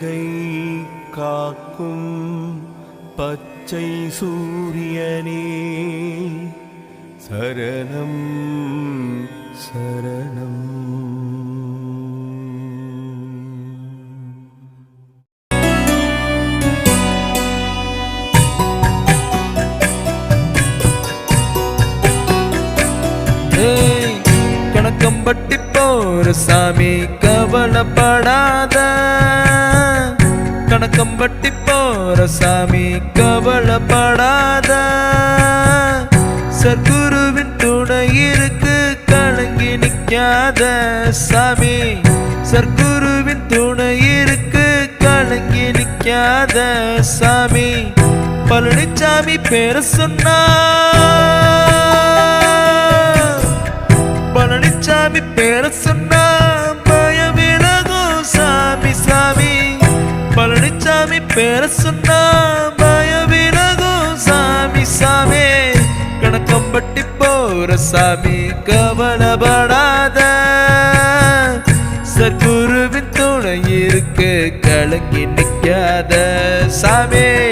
உலகை காக்கும் பச்சை சூரியனே. சரணம் சரணம். கணக்கம்பட்டி போற சாமி கவலைப்படாத. கணக்கம்பட்டி போற சாமி கவலைப்படாத. சத்குருவின் துணை இருக்கு கலங்கி நிற்காத சாமி. சர்க்குருவின் துணை இருக்கு கலங்கி நிற்காத சாமி. பழனிச்சாமி பேர சொன்னா பழனிச்சாமி பேர சொன்னா பயம் விலகும் சாமி சாமி. கணக்கம்பட்டி போற சாமி கவலைப்படாத. சர்க்குருவின் துணை இருக்கு கலங்கி நிற்காத சாமி.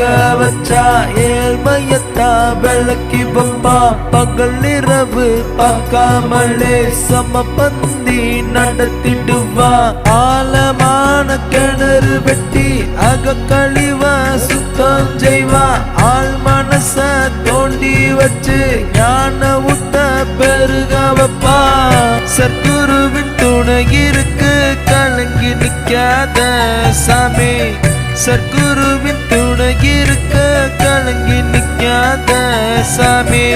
தங்க வச்சா ஏழ்மையத்தா விளக்கி வப்பா. பகல் இரவு பார்க்காமலே சம பந்தி நடத்திடுவா. ஆழமான கிணறு வெட்டி அக சுத்தம் செய்வா. ஆள் மனச தோண்டி வச்சு ஞான விட்ட பெருக வப்பா. சத்குருவின் துணை இருக்கு கலங்கி நிக்காத சா சர்க்குருவின் துணை இருக்க கலங்கி நிற்காத சாமி.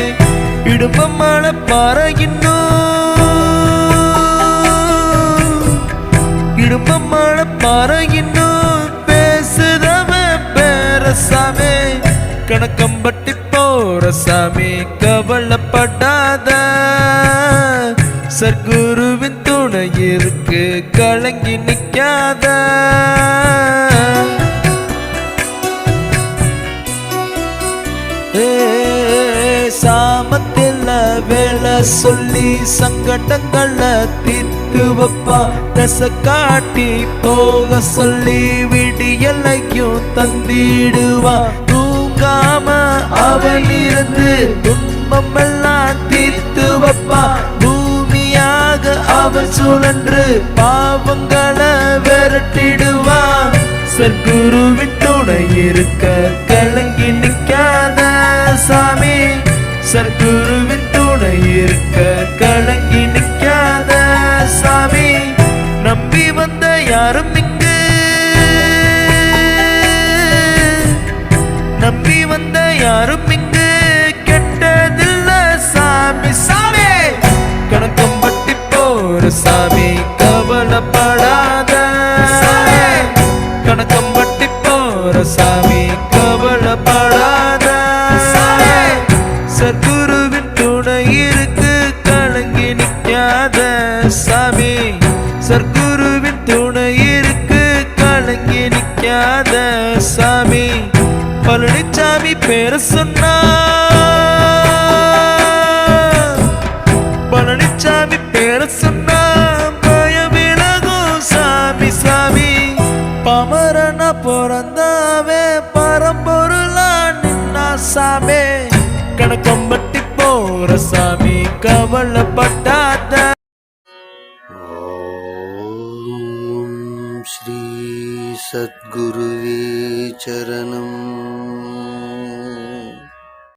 இடுப்பமான பாறை இன்னும் இடுப்பமான பாறை இன்னும் பேசுதவன் பேர சாமி கணக்கம்பட்டி போற சாமி கவலைப்படாத. சர்க்குருவின் துணை இருக்கு கலங்கி நிற்காத. சாமத்தில் வேலை சொல்லி சங்கடங்களை தீர்த்து வைப்பா. தச காட்டி போக சொல்லி விடியலையும் தந்திடுவா. தூங்காம அவள் இருந்து துன்பமெல்லாம் தீர்த்து வைப்பா. பூமியாக அவள் சுழன்று பாவங்களை விரட்டிடுவா சர்க்குருவின் துணை இருக்க ஆரம்பிக்கு நம்பி வந்த யாரும் இங்கு கெட்டதில்ல சாமி. சாமி! கணக்கம் பட்டி போற சாமி. கவலைப்படாத. கணக்கம் பட்டி போற சாமி. கவலைப்படாத. சர்க்குருவின் துணை இருக்கு. கலங்கி நிற்காத. தெரியாத சாமி. பழனிச்சாமி பேர சொன்னா. பழனிச்சாமி பேர சொன்னா. பயமிலகும் சாமி சாமி. பமரனா பிறந்தாவே பரம்பொருளா நின்னா சாமி. கணக்கம்பட்டி போற சாமி கவலைப்பட்டாத. ஸ்ரீ சத்குருவே சரணம்.